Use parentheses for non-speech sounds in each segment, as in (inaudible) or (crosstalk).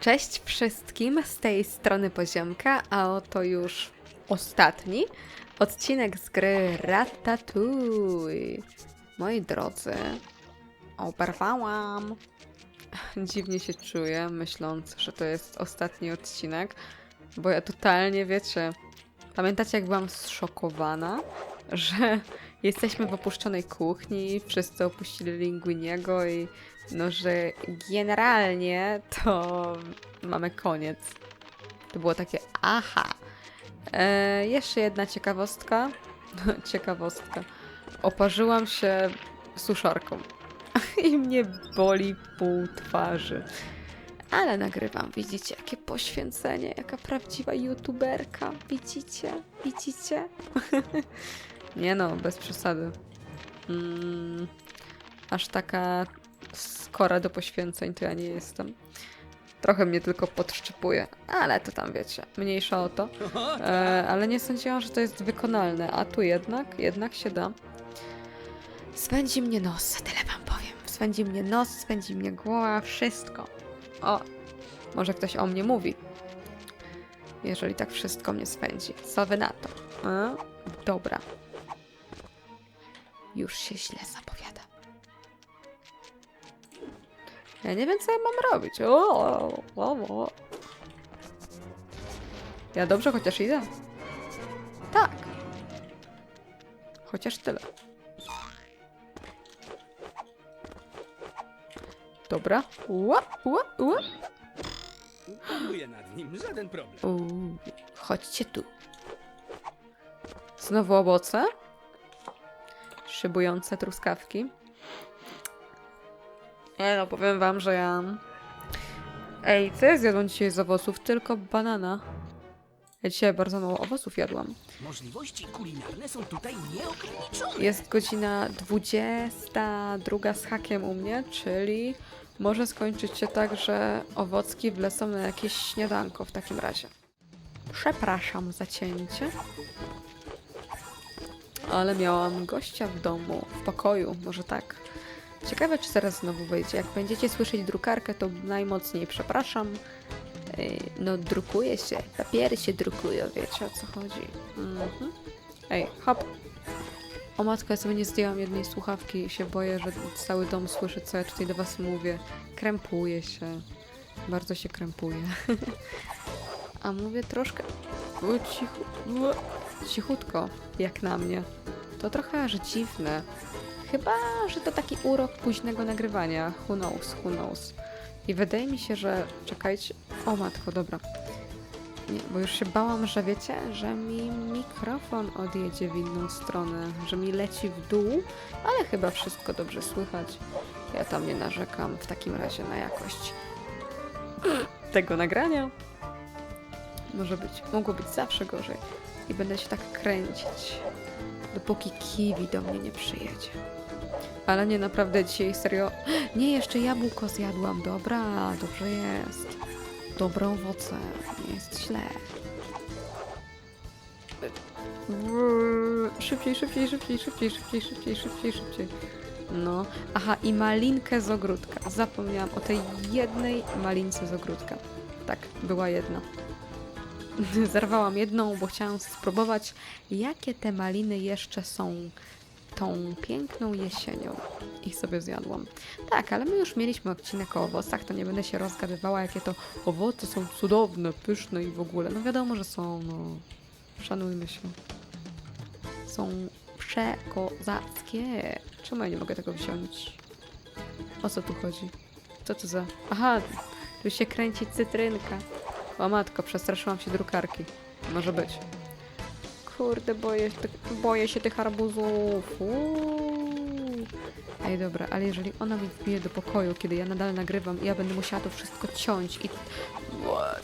Cześć wszystkim, z tej strony Poziomka, a oto już ostatni odcinek z gry Ratatouille. Moi drodzy, oberwałam. Dziwnie się czuję, myśląc, że to jest ostatni odcinek, bo ja totalnie, wiecie, pamiętacie jak byłam zszokowana, że jesteśmy w opuszczonej kuchni, wszyscy opuścili Linguiniego i no, że generalnie to mamy koniec. To było takie aha. E, jeszcze jedna ciekawostka. (laughs) ciekawostka. Oparzyłam się suszarką (laughs) i mnie boli pół twarzy. Ale nagrywam, widzicie, jakie poświęcenie, jaka prawdziwa youtuberka. Widzicie? Widzicie? (laughs) Nie no, bez przesady. Mm, aż taka skora do poświęceń to ja nie jestem. Trochę mnie tylko podszczypuje, ale to tam wiecie, mniejsza o to. E, ale nie sądziłam, że to jest wykonalne, a tu jednak, jednak się da. Swędzi mnie nos, tyle wam powiem. Swędzi mnie nos, swędzi mnie głowa, wszystko. O, może ktoś o mnie mówi. Jeżeli tak wszystko mnie swędzi. Co wy na to? A? Dobra. Już się źle zapowiada. Ja nie wiem, co ja mam robić. O, o, o, o. Ja dobrze chociaż idę? Tak. Chociaż tyle. Dobra. Ła, ła, ła. Panuję nad nim, żaden problem. Uuu, chodźcie tu. Znowu owoce. Szybujące truskawki. Nie no, powiem wam, że ja... Ej, co ja zjadłam dzisiaj z owoców? Tylko banana. Ja dzisiaj bardzo mało owoców jadłam. Możliwości kulinarne są tutaj nieograniczone. Jest godzina 22 z hakiem u mnie, czyli może skończyć się tak, że owocki wlecą na jakieś śniadanko w takim razie. Przepraszam za cięcie. Ale miałam gościa w domu, w pokoju, może tak. Ciekawe, czy zaraz znowu wyjdzie. Jak będziecie słyszeć drukarkę, to najmocniej przepraszam. No, drukuje się, papiery się drukują, wiecie o co chodzi. Mhm. Ej, hop, o matko, ja sobie nie zdjęłam jednej słuchawki i się boję, że cały dom słyszy, co ja tutaj do was mówię. Krępuję się. Bardzo się krępuję. (laughs) A mówię troszkę... O, cichu... Cichutko, jak na mnie. To trochę aż dziwne. Chyba, że to taki urok późnego nagrywania. Who knows, who knows. I wydaje mi się, że... Czekajcie... O matko, dobra. Nie, bo już się bałam, że wiecie, że mi mikrofon odjedzie w inną stronę, że mi leci w dół, ale chyba wszystko dobrze słychać. Ja tam nie narzekam w takim razie na jakość (clears throat) tego nagrania. Może być, mogło być zawsze gorzej. I będę się tak kręcić, dopóki kiwi do mnie nie przyjedzie. Ale nie, naprawdę dzisiaj serio... (gasps) Nie, jeszcze jabłko zjadłam. Dobra, dobrze jest. Dobre owoce, nie jest źle. Szybciej, szybciej, szybciej, szybciej, szybciej, szybciej, szybciej, szybciej. No, aha, i malinkę z ogródka. Zapomniałam o tej jednej malince z ogródka. Tak, była jedna. (laughs) Zerwałam jedną, bo chciałam spróbować, jakie te maliny jeszcze są tą piękną jesienią. I sobie zjadłam. Tak, ale my już mieliśmy odcinek o owocach, to nie będę się rozgadywała, jakie to owoce są cudowne, pyszne i w ogóle. No wiadomo, że są, no. Szanujmy się. Są przekozackie. Czemu ja nie mogę tego wziąć? O co tu chodzi? Co to za... Aha, tu się kręci cytrynka. O matko, przestraszyłam się drukarki. Może być. Kurde, boję, boję się tych arbuzów. Uuu. Ej, dobra, ale jeżeli ona mi wbije do pokoju, kiedy ja nadal nagrywam i ja będę musiała to wszystko ciąć i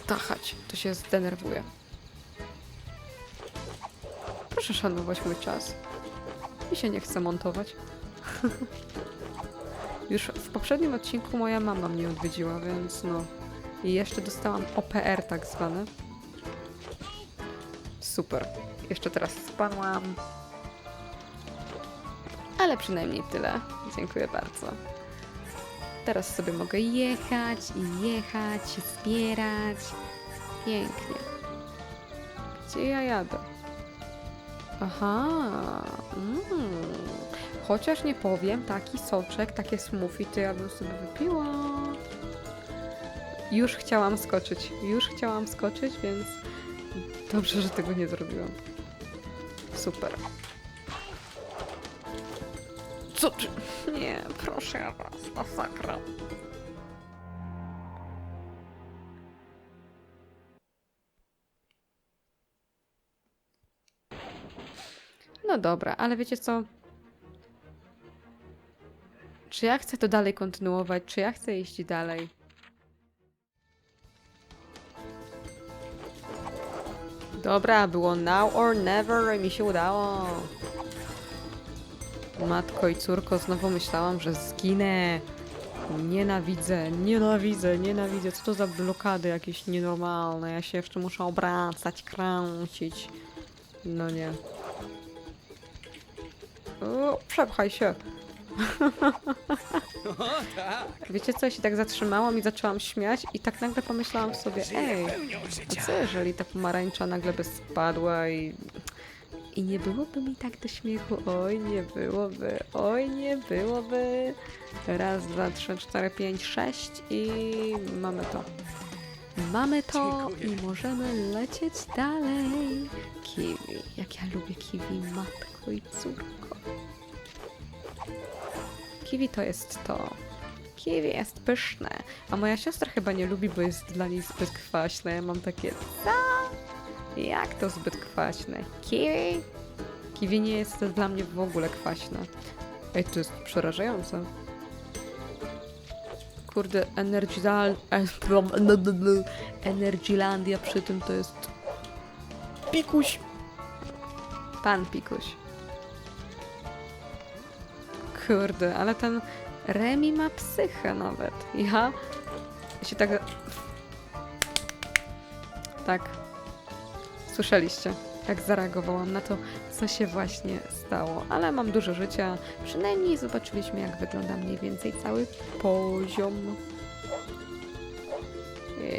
tachać, to się zdenerwuję. Proszę szanować mój czas. Mi się nie chce montować. (laughs) Już w poprzednim odcinku moja mama mnie odwiedziła, więc no. I jeszcze dostałam OPR tak zwane. Super. Jeszcze teraz spadłam. Ale przynajmniej tyle. Dziękuję bardzo. Teraz sobie mogę jechać i jechać, zbierać. Pięknie. Gdzie ja jadę? Aha. Mm. Chociaż nie powiem, taki soczek, takie smoothie, to ja bym sobie wypiła. Już chciałam skoczyć. Już chciałam skoczyć, więc dobrze, że tego nie zrobiłam. Super. Co ty? Nie, proszę was, masakra. No dobra, ale wiecie co? Czy ja chcę to dalej kontynuować? Czy ja chcę iść dalej? Dobra, było now or never i mi się udało. Matko i córko, znowu myślałam, że zginę. Nienawidzę, nienawidzę, nienawidzę. Co to za blokady jakieś nienormalne? Ja się jeszcze muszę obracać, kręcić. No nie. O, przepchaj się. O (laughs) tak! Wiecie co, ja się tak zatrzymałam i zaczęłam śmiać i tak nagle pomyślałam sobie, ej, a co jeżeli ta pomarańcza nagle by spadła i... I nie byłoby mi tak do śmiechu, oj nie byłoby, oj nie byłoby. Raz, dwa, trzy, cztery, pięć, sześć i mamy to. Mamy to i możemy lecieć dalej. Kiwi, jak ja lubię kiwi, matko i córko. Kiwi to jest to. Kiwi jest pyszne, a moja siostra chyba nie lubi, bo jest dla niej zbyt kwaśne. Ja mam takie, co? Jak to zbyt kwaśne? Kiwi? Kiwi nie jest dla mnie w ogóle kwaśne. Ej, to jest przerażające. Kurde, Energyland... Energylandia przy tym to jest... Pikuś! Pan Pikuś. Kurde, ale ten Remi ma psychę nawet. Ja się tak... Tak. Słyszeliście, jak zareagowałam na to, co się właśnie stało. Ale mam dużo życia. Przynajmniej zobaczyliśmy, jak wygląda mniej więcej cały poziom.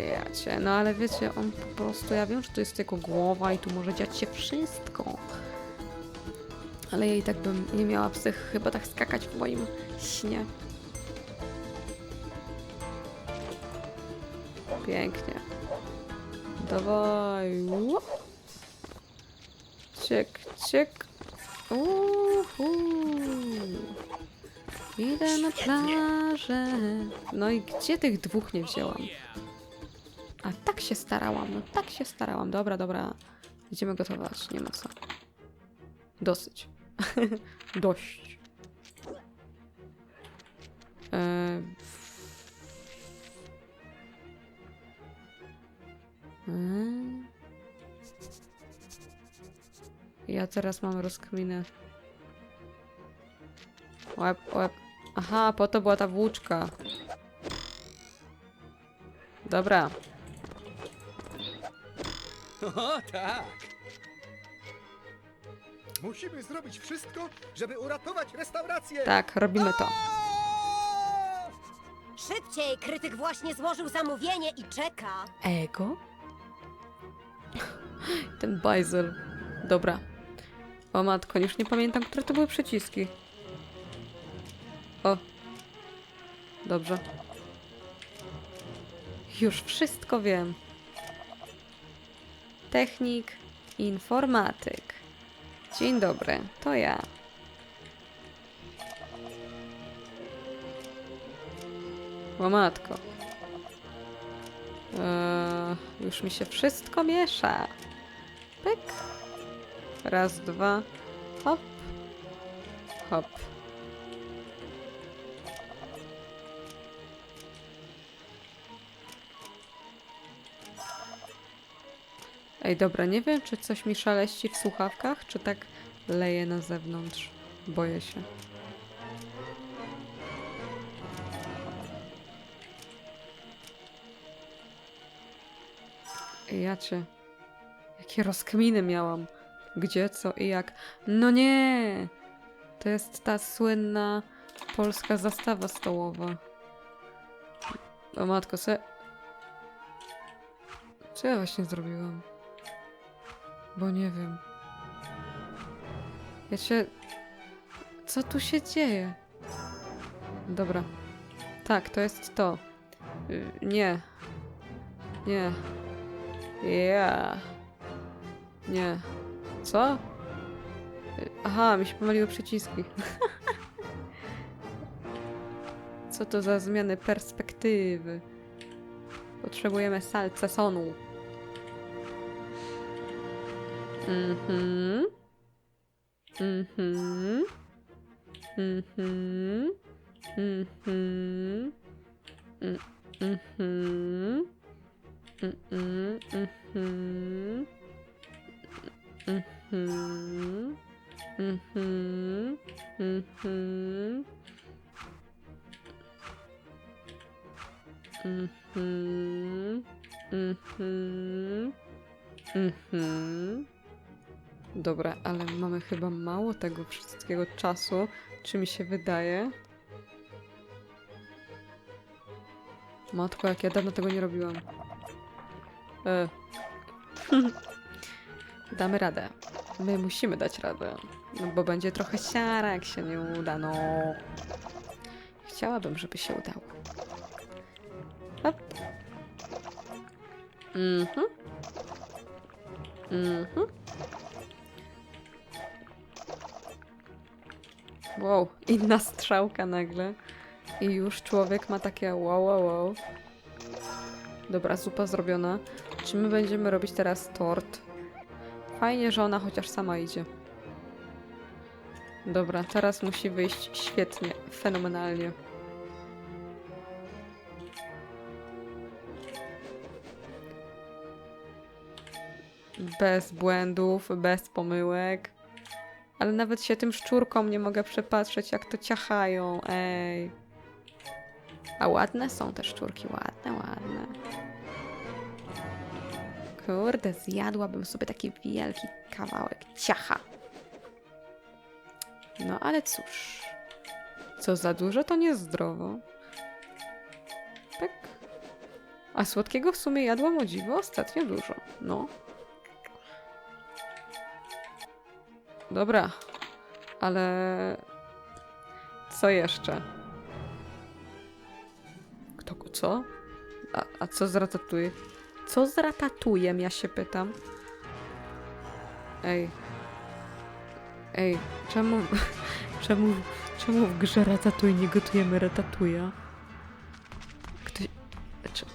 Ja cię, no ale wiecie, on po prostu, ja wiem, że to jest tylko głowa i tu może dziać się wszystko. Ale ja i tak bym nie miała psych chyba tak skakać w moim śnie. Pięknie. Dawaj. Ło. Ciek, ciek. Uhu. Idę na plażę. No i gdzie tych dwóch nie wzięłam? A tak się starałam, no tak się starałam. Dobra, dobra. Idziemy gotować, nie ma co. Dosyć. (laughs) Dość. E... Mm. Ja teraz mam rozkminę. Łeb, łeb. Aha, po to była ta włóczka. Dobra, (laughs) O tak! Musimy zrobić wszystko, żeby uratować restaurację! tak, robimy to. Szybciej! Krytyk właśnie złożył zamówienie i czeka. Ego? Ten bajzel. Dobra. O matko, już nie pamiętam, które to były przyciski. O. Dobrze. Już wszystko wiem. Technik, informatyk. Dzień dobry, to ja. O matko. Eee, już mi się wszystko miesza. Pyk. Raz, dwa. Hop. Hop. Ej, dobra, nie wiem, czy coś mi szaleści w słuchawkach, czy tak leje na zewnątrz. Boję się. Ej, Ja cię. Jakie rozkminy miałam. Gdzie, co i jak. No nie! To jest ta słynna polska zastawa stołowa. O matko, se... Co ja właśnie zrobiłam? Bo nie wiem. Ja się... Co tu się dzieje? Dobra. Tak, to jest to. Y, Nie. Nie. Ja. Nie. Co? Y, Aha, mi się pomyliły przyciski. (laughs) Co to za zmiany perspektywy? Potrzebujemy salcesonu. Mhm. Mhm. Mhm. Mhm. Mm, Mhm. Mm, mhm. Mhm. Mhm. Mhm. Mhm. Mhm. Mhm. Dobra, ale mamy chyba mało tego wszystkiego czasu, czy mi się wydaje. Matko, jak ja dawno tego nie robiłam. E. (laughs) Damy radę. My musimy dać radę. No bo będzie trochę siara, jak się nie uda, no. Chciałabym, żeby się udało. Hop. Mhm. Mhm. Wow, inna strzałka nagle. I już człowiek ma takie wow, wow, wow. Dobra, zupa zrobiona. Czy my będziemy robić teraz tort? Fajnie, że ona chociaż sama idzie. Dobra, teraz musi wyjść świetnie, fenomenalnie. Bez błędów, bez pomyłek. Ale nawet się tym szczurkom nie mogę przepatrzeć, jak to ciachają, ej. A ładne są te szczurki, ładne, ładne. Kurde, zjadłabym sobie taki wielki kawałek ciacha. No ale cóż. Co za dużo, to niezdrowo. Tak. A słodkiego w sumie jadłam o dziwo ostatnio dużo. No. Dobra. Ale... Co jeszcze? Kto, co? A, a co z ratatouille? Co z ratatujem, ja się pytam. Ej. Ej, czemu... (laughs) Czemu... Czemu w grze Ratatouille nie gotujemy ratatuja? Ktoś... Czy...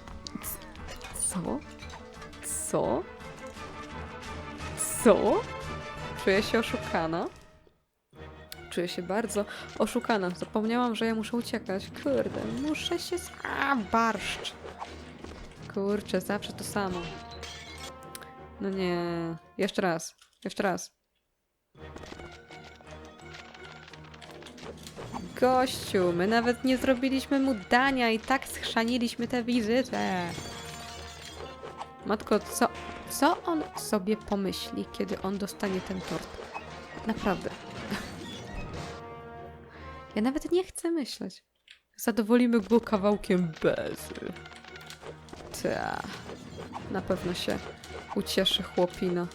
Co? Co? Co? Czuję się oszukana. Czuję się bardzo oszukana. Zapomniałam, że ja muszę uciekać. Kurde, muszę się... z- A, barszcz. Kurczę, zawsze to samo. No nie. Jeszcze raz. Jeszcze raz. Gościu, my nawet nie zrobiliśmy mu dania i tak schrzaniliśmy tę wizytę. Matko, co, co on sobie pomyśli, kiedy on dostanie ten tort? Naprawdę. Ja nawet nie chcę myśleć. Zadowolimy go kawałkiem bezy. Ta. Na pewno się ucieszy chłopina.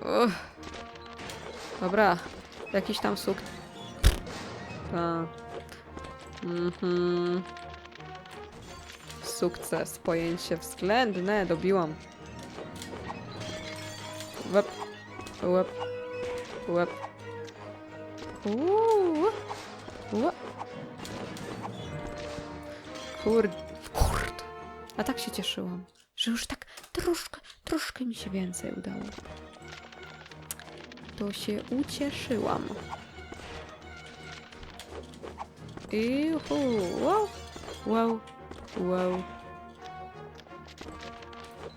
Uff. Dobra. Jakiś tam suk. Mhm. Sukces. Pojęcie względne. Dobiłam. Łeb. Łeb. Łeb. Uuu. Łeb. Kurde. A tak się cieszyłam, że już tak troszkę, troszkę mi się więcej udało. To się ucieszyłam. I hu, wow, wow, wow,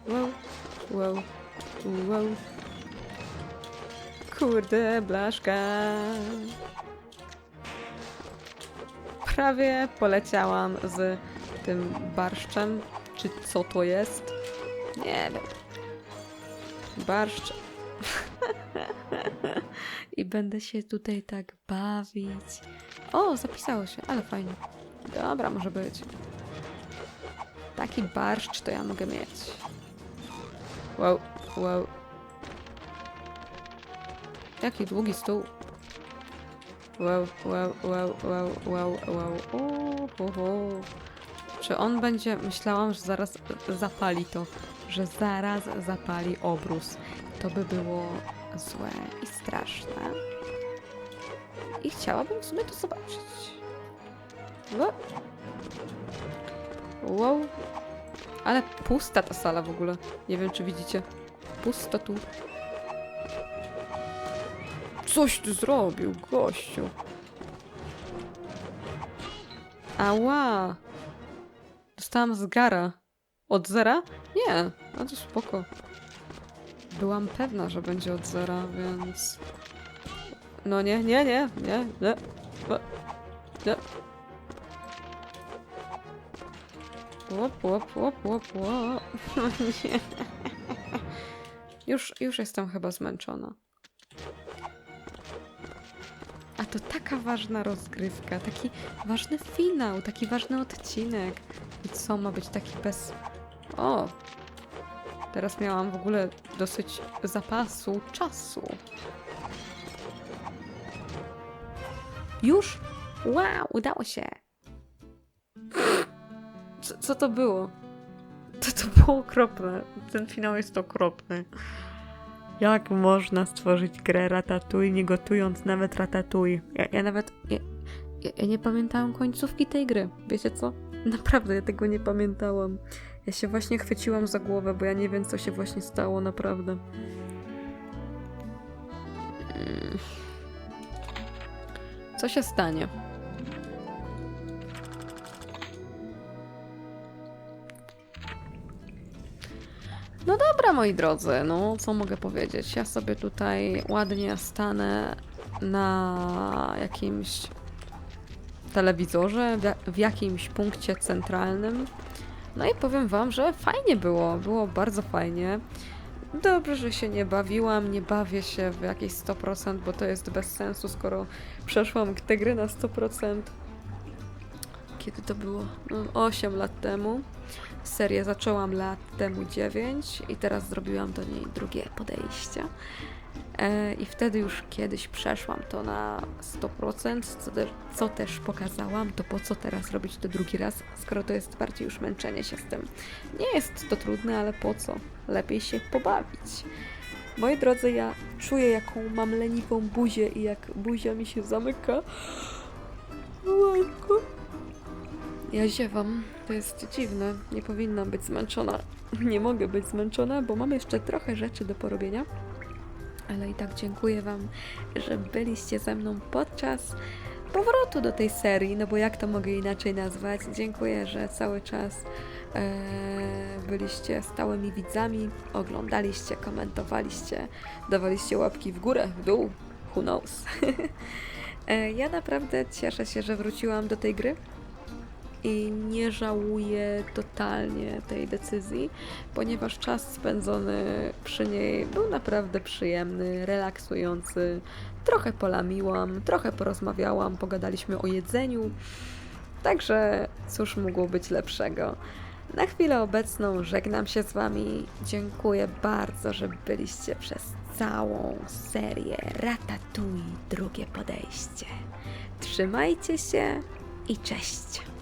wow, wow, wow. Kurde, blaszka. Prawie poleciałam z tym barszczem. Czy co to jest? Nie wiem. Barszcz. (laughs) i będę się tutaj tak bawić. O, zapisało się, ale fajnie. Dobra, może być. Taki barszcz to ja mogę mieć. Wow, wow. Jaki długi stół. Wow, wow, wow, wow, wow, wow. O, ho, ho. Czy on będzie... Myślałam, że zaraz zapali to. Że zaraz zapali obrus. To by było złe i straszne. I chciałabym w sumie to zobaczyć. Wow. Wow. Ale pusta ta sala w ogóle. Nie wiem, czy widzicie. Pusto tu. Coś ty zrobił, gościu. Ała. Dostałam zgara. Od zera? Nie, no to spoko. Byłam pewna, że będzie od zera, więc... No nie, nie, nie, nie, nie. O, nie. Łop, łop, łop, łop, łop. No (laughs) nie. Już, już jestem chyba zmęczona. A to taka ważna rozgrywka, taki ważny finał, taki ważny odcinek. I co ma być taki bez. O! Teraz miałam w ogóle dosyć zapasu czasu. Już? Wow, udało się! Co, to było? To, to było okropne. Ten finał jest okropny. Jak można stworzyć grę Ratatouille, nie gotując nawet Ratatouille? Ja, ja nawet... Ja, ja, nie pamiętałam końcówki tej gry. Wiecie co? Naprawdę, ja tego nie pamiętałam. Ja się właśnie chwyciłam za głowę, bo ja nie wiem, co się właśnie stało, naprawdę. Co się stanie? Moi drodzy, no co mogę powiedzieć? Ja sobie tutaj ładnie stanę na jakimś telewizorze, w, ja- w jakimś punkcie centralnym. No i powiem wam, że fajnie było, było bardzo fajnie. Dobrze, że się nie bawiłam, nie bawię się w jakieś 100%, bo to jest bez sensu, skoro przeszłam tę grę na 100%. Kiedy to było? No, 8 lat temu. Serię zaczęłam lat temu 9 i teraz zrobiłam do niej drugie podejście. E, I wtedy już kiedyś przeszłam to na 100%, co, te, co też pokazałam, to po co teraz robić to drugi raz, skoro to jest bardziej już męczenie się z tym. Nie jest to trudne, ale po co? Lepiej się pobawić. Moi drodzy, ja czuję jaką mam leniwą buzię i jak buzia mi się zamyka. Ojku. Ja ziewam. To jest dziwne. Nie powinnam być zmęczona. (laughs) Nie mogę być zmęczona, bo mam jeszcze trochę rzeczy do porobienia. Ale i tak dziękuję Wam, że byliście ze mną podczas powrotu do tej serii, no bo jak to mogę inaczej nazwać? Dziękuję, że cały czas e, byliście stałymi widzami, oglądaliście, komentowaliście, dawaliście łapki w górę, w dół, who knows. (laughs) e, ja naprawdę cieszę się, że wróciłam do tej gry i nie żałuję totalnie tej decyzji, ponieważ czas spędzony przy niej był naprawdę przyjemny, relaksujący. Trochę polamiłam, trochę porozmawiałam, pogadaliśmy o jedzeniu. Także cóż mogło być lepszego? Na chwilę obecną żegnam się z Wami. Dziękuję bardzo, że byliście przez całą serię Ratatouille drugie podejście. Trzymajcie się i cześć!